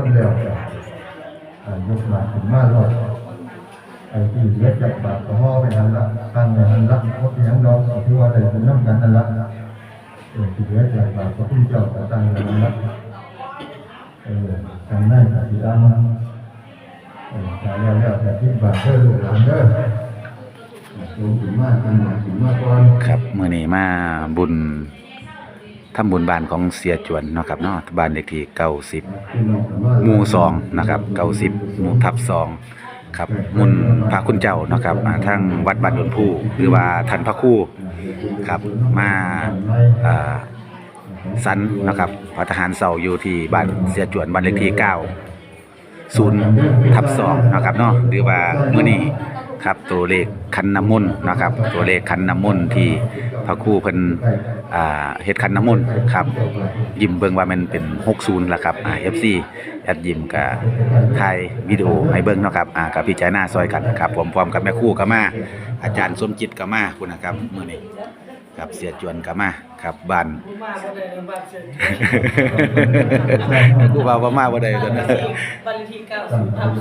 คนเแล้วยกมาถึงมากเลอไอ้ที่เล็กจากบากก็ห่อไปหันละตั้งไปหันละพวกยังดอกที่ว่าได้เป็นน้ำกันนั่นละเออที่เล็กจากบากก็พุ่งเจ้าก็ตั้งไปหันละเออทางนั่นก็ที่อังเออตายแล้วแวแต่ที่บาดเจอหลังเด้อครับเมื่อนี้มาบุญ ทำบุญบ้านของเสียจวนเนาะครับเนาะบ้านเลขที่90หมู่2นะครับ90หมู่ทับ2ครับมุนพระคุณเจ้าเนาะครับอ่าทางวัดบ้านดนผู้หรือว่าท่านพระครูครับมาอ่าสันนะครับพระทหารเสาอยู่ที่บ้านเสียจวนบ้านเลขที่9ศูนย์ทับสองนะครับเนาะหรือว่ามื้อนี้ ครับตัวเลขคันน้ำมนต์นะครับ ตัวเลขคันน้ำมนต์ที่พระครูเพิ่นอ่าเฮ็ดคันน้ำมนต์ครับยิ้มเบิ่งว่ามันเป็น60แล้วครับอ่า FC แอดยิ้มก็ถ่ายวิดีโอให้เบิ่งเนาะครับอ่ากับพิจารณาซอยกันครับผมพร้อมกับแม่ครูก็มาอาจารย์สมจิตก็มาคุณนะครับมื้อนี้ ครับเสียจวนก็มาครับบ้านมาบ่ได้บ้านเชิญกูว่าบ่มาบ่ได้ตอนนั้นบ้านเลขที่90ทับ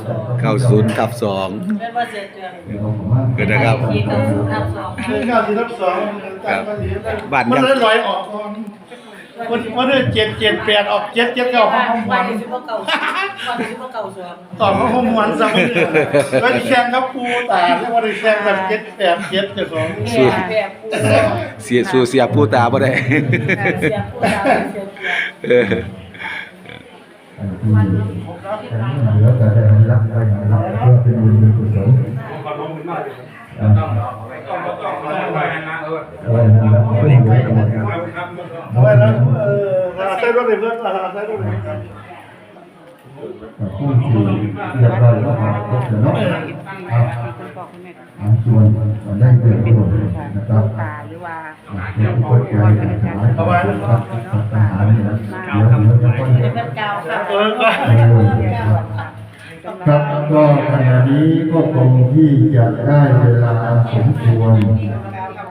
2 90ทับ2แม่นว่าเสียเจือนเกิดนะครับที่90ทับ2คือเก้าสิบทับสองครับบ้านบ้านมันยังเลยลอยออกก่อน วันวันนี้เจ็ดเจ็ดแปดออกเจ็ดเจ็ดเก้าห้องห้องหบ้าวนนที่สิบว่าเก่าบ้านที่สิบว่าเก่าสวงต่อห้องห้องหวนซ้ำเนี่ยวันนี้แข่งกับปูตาแล้ววันนี้แข่งแบบเจ็ดแปดเจ็ดเจ็ดสองแม่แบบปูเสียสู้เสียผู้ตาบ่ได้เสียปูดาวเสียเจือนเออเหลือแต่ได้รับไปรับเพื่อเป็นบุญเป็นกุศลอ่าเอาไว้นั่นแหละเอาไว้นั่นแหละเอาไว้แล้วเออหาใส่รถ เลยเพื่อนหาใส่รถเลยผู้ที่เรียบร้อยแล้วครับก็จะเนาะครับอ่าส่วนส่วนได้เกิดขึ้นนะครับตาหรือว่าอ่าเดี๋ยวกดใจกันสายเอาไว้นะครับทหารนี่นะเดี๋ยวเดี๋ยวจะค่อยเป็นเป็นเก่าค่ะเออก็ครับก็ขณะนี้ก็คงที่จะได้เวลาสมควร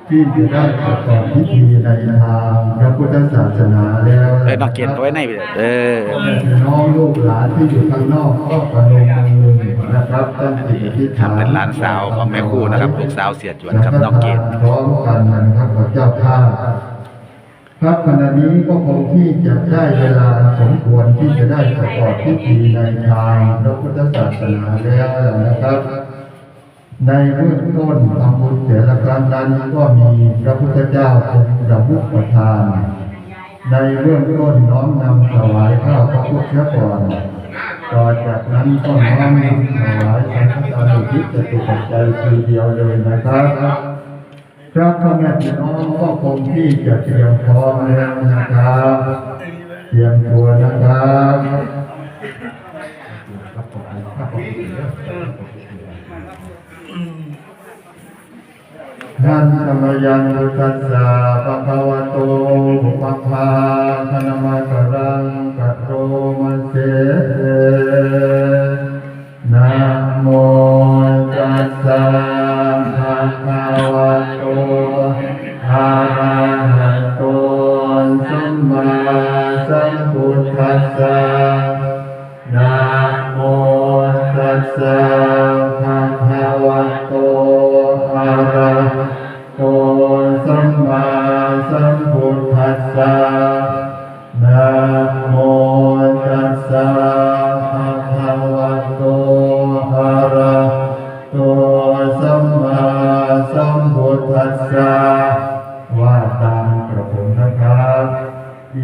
ที่จะได้ประกอบพิธีในทางพระพุทธศาสนาแล้วเอ้ยนอกเกณฑ์เอาไว้ในไปเลยเออพี่น้องลูกหลานที่อยู่ข้างนอกก็ประนมมือนะครับตั้งจิตอธิษฐานเป็นหลานสาวของแม่ครูนะครับลูกสาวเสียจวนครับนอกเกณฑ์พร้อมกันนะครับกับเจ้าภาพครับขณะนี้ก็คงที่จะได้เวลาสมควรที่จะได้ประกอบพิธีในทางพระพุทธศาสนาแล้วนะครับ ในเบื้องต้นทำบุญแต่ละครั้งนั้นก็มีพระพุทธเจ้าทรงระบุประทาน ในเบื้องต้นน้อมนำถวายข้าวพระพุทธก่อนต่อจากนั้นก็น้อมนำถวายสังฆทานอุทิศจตุปัจจัยทีเดียวเลยนะครับครับพ่อแม่พี่น้องก็คงที่จะเตรียมพร้อมแล้วนะครับเตรียมตัวนะครับ ท่านธรรมยังอุตัสสะปะคะวะโตปะภาคณ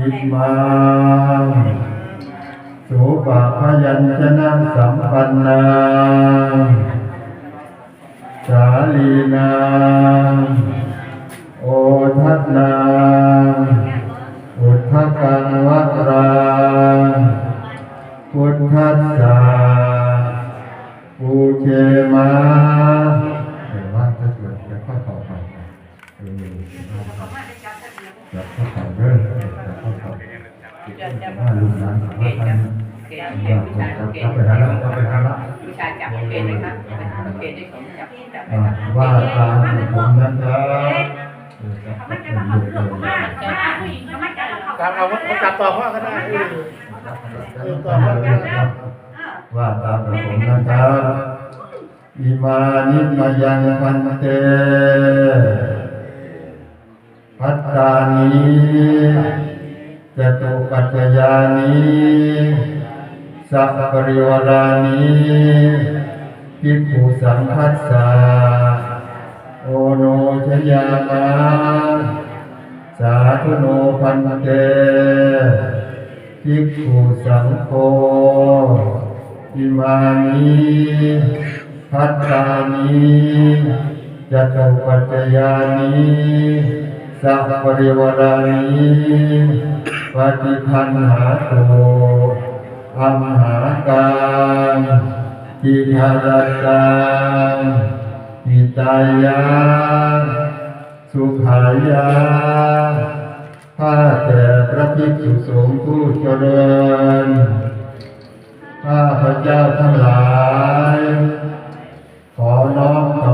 อิมังสุปะพยัญชนะสัมปันนาสาลีนาโอทัศนาอุทธกังวัตราพุทธัสสะปูเชมาเดี๋ยวว่าถ้าเกิดจะเข้าต่อไปเออจะเข้าต่อเด้อจะเข้าต่อว่า ลุงนของท่านเกณฑ์เกณฑ์ผู้ชายเกณฑ์ผู้ชายผู้ชายจับเกณฑ์เลยครับเกณฑ์ได้สมจับจับไปอ่าครับว่าตามผมนะครับตามเอาเขาจับต่อพ่อก็ได้ต่อพ่อก็ได้ว่าตามผมนะครับอิมานิมายังพันเตพัตตานิ จตุปัจจยานิสัพปริวารานิภิกขุสังคัสสะโอโนชยามาสาธุโนพันเตภิกขุสังโฆอิมานิพัตตานิจตุปัจจยานิสัพปริวารานิ ปฏิคันหาโตอัมหาการทิหารตังมิตายาสุขายาข้าแต่พระภิกษุสงฆ์ผู้เจริญ ข้าพระเจ้าทั้งหลาย ขอน้อมถ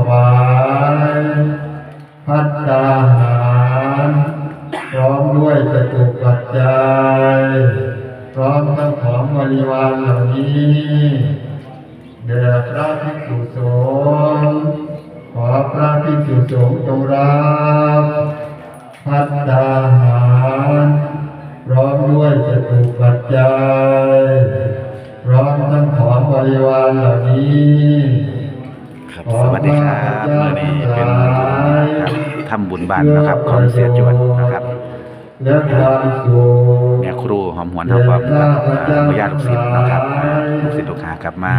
จจัยพร้อมทั้งของบริวารเหล่านี้ครับสวัสดีครับเมื่อนี้เป็นครับทำบุญบ้านนะครับของเสียจวนนะครับ แม่ครูหอมหวนเฮาพร้อมกับอ่าพญาลูกศิษย์นะครับลูกศิษย์ลูกหากลับมา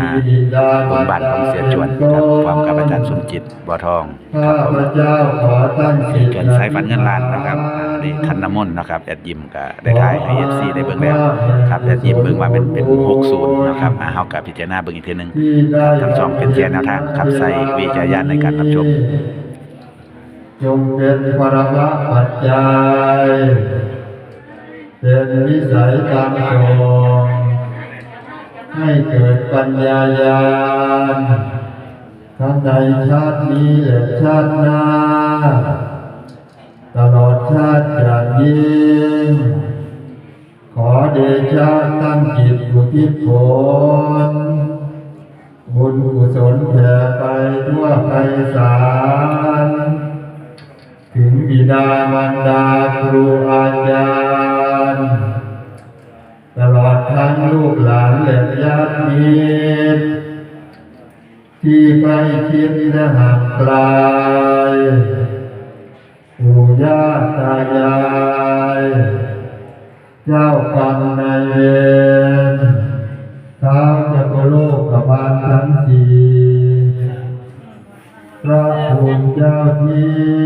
บนบ้านของเสียจวนครับพร้อมกับอาจารย์สมจิตบ่อทองครับผมเจ้าของเกิดสายฟันเงินล้านนะครับอ่านี่คันน้ำมนต์นะครับแอดยิมก็ได้ถ่ายให้ FC ได้เบิ่งแล้วครับแอดยิมเบิ่งว่าเป็นเป็น60นย์นะครับอาเฮาก็พิจารณาเบิ่งอีกทีหนึงที่ได้ทั้งสองเป็นแค่แนวทางครับใส่วิจารณญาณในการรับชม จงเป็นปรมะปัจจัยเป็นวิสัยตามสองให้เกิดปัญญาญาณทั้งในชาตินี้และชาติหน้า ตลอดชาติจากยิ่งขอเดชะตั้งจิตอุทิศผลบุญกุศลแผ่ไปทั่วไพศาล ดามารดาครูอาจารย์ตลอดทั้งลูกหลานและญาติมิตรที่ไปคิดและห่างไกลปู่ย่าตายาย เจ้ากรรมนายเวรท้าวจักรโลกกบาลทั้งสี่พระภูมิเจ้าที่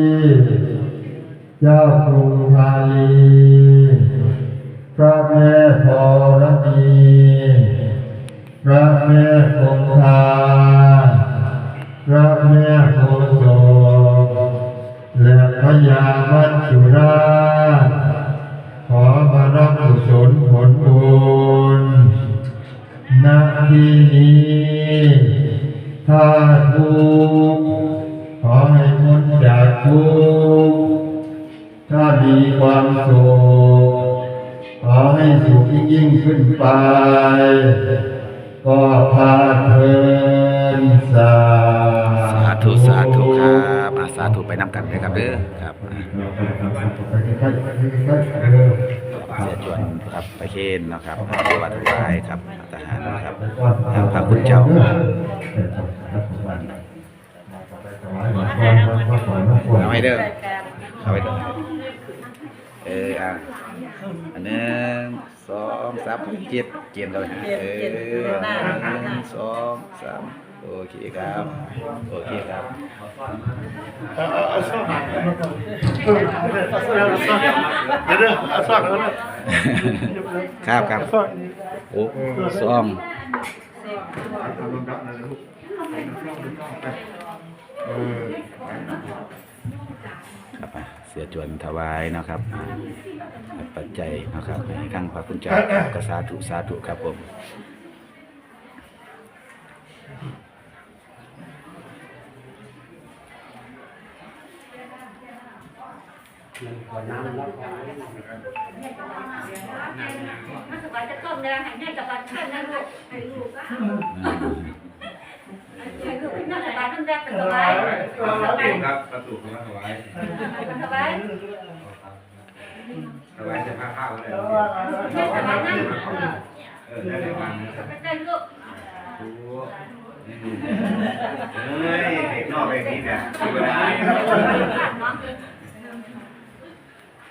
เจ้ากรุงพาลีพระแม่ธรณีพระแม่คงคาพระแม่โพธิ์ศพและพญามัจจุราชขอมารับกุศลผลบุญณที่นี้ถ้าทุกขอให้พ้นจากทุก ถ้ามีความสุขขอให้สุขยิ่งยิ่งขึ้นไป ก็พาเพลินสาสาธุสาธุครับอาสาธุไปนำกันเลยครับเด้อครับเสียจวนครับไปเคนนะครับเทวาทุกายครับทหารนะครับทางพระคุณเจ้าเอาให้เด้อเอาไปเด้อ เอออะอันหนึ่งสองสามเจ็ดเกียนเลยเออหนึ่งสองสามโอเคครับ โอเคครับเดี๋ยวเดี๋ยวเอาซอกแล้วนะครับครับซอกโอ้สองเออ ครับอะเสียจวนถวายนะครับอ่าปัจจัยนะครับให้ทั้งพระคุณเจ้าครับก็สาธุสาธุครับผมมันสบายจะต้มเลยให้แม่จะบัดขึ้นนะลูกให้ลูกก็ ให้ลูกขึ้นนั่นแหละมันแดงเป็นสบายสบายครับประตูของถวายสบายถวายจะพาข้าวเลยไม่สบายนั่งเออได้ฟันไม่ได้ลูกเฮ้ยเด็กนอกแบบนี้เนี่ยคือว่าได้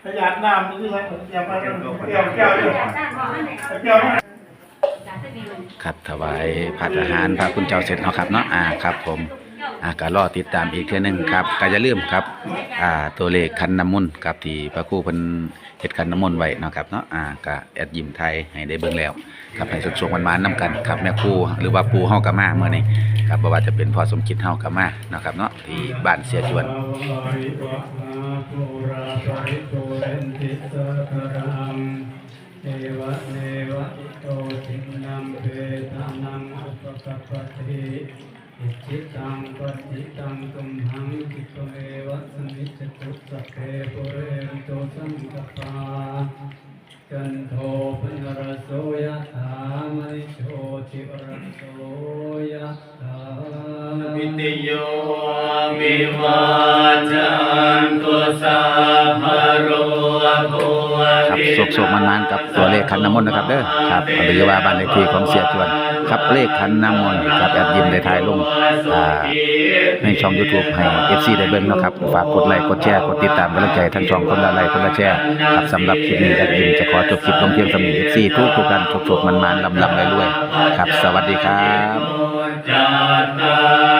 ขยันน้ำนี่ใช่ไหมอย่ามาเกี่ยวเกี่ยวเกี่ยว ครับถวายผัดอาหารพระคุณเจ้าเสร็จเนาะครับเนาะอ่าครับผมอ่าก็รอติดตามอีกเทื่อหนึงครับก็อย่าลืมครับอ่าตัวเลขคันน้ำมนต์ครับที่พระครูเพิ่นเฮ็ดคันน้ำมนต์ไว้เนาะครับเนาะอ่าก็แอดยิ้มไทยให้ได้เบิ่งแล้วครับให้สุขๆมันๆนํกันครับแม่ครูหรือว่าปู่เฮาก็มาเมื่อนี้ครับบ่ว่าจะเป็นพ่อสมคิดเฮาก็มาเนาะครับเนาะที่บ้านเสียจวนเอวะเน อุปกัปปติอิจิตังปฏิตังตุมหัง กันโทปนรโสยะถามณิโชติรโสยะถาวิติโยวิวัจจันตุสัพโรโควิครับโศกๆมันๆกับตัวเลขคันน้ำมนต์นะครับเด้อครับหรือว่าบ้านเลขที่ของเสียจวนครับเลขคันน้ำมนต์ครับแอดยิมได้ถ่ายลงอ่าในช่อง YouTube ให้ FC ได้เบิ่งนะครับฝากกดไลค์กดแชร์กดติดตามกำลังใจทั้งช่องคนละไลค์คนละแชร์ครับสำหรับคลิปนี้แอดยิมจะขอจบคลิปลงเพียงสำหรับ FC ทุกทุกๆท่านโศกๆมันๆลำๆรวยครับ สวัสดีครับ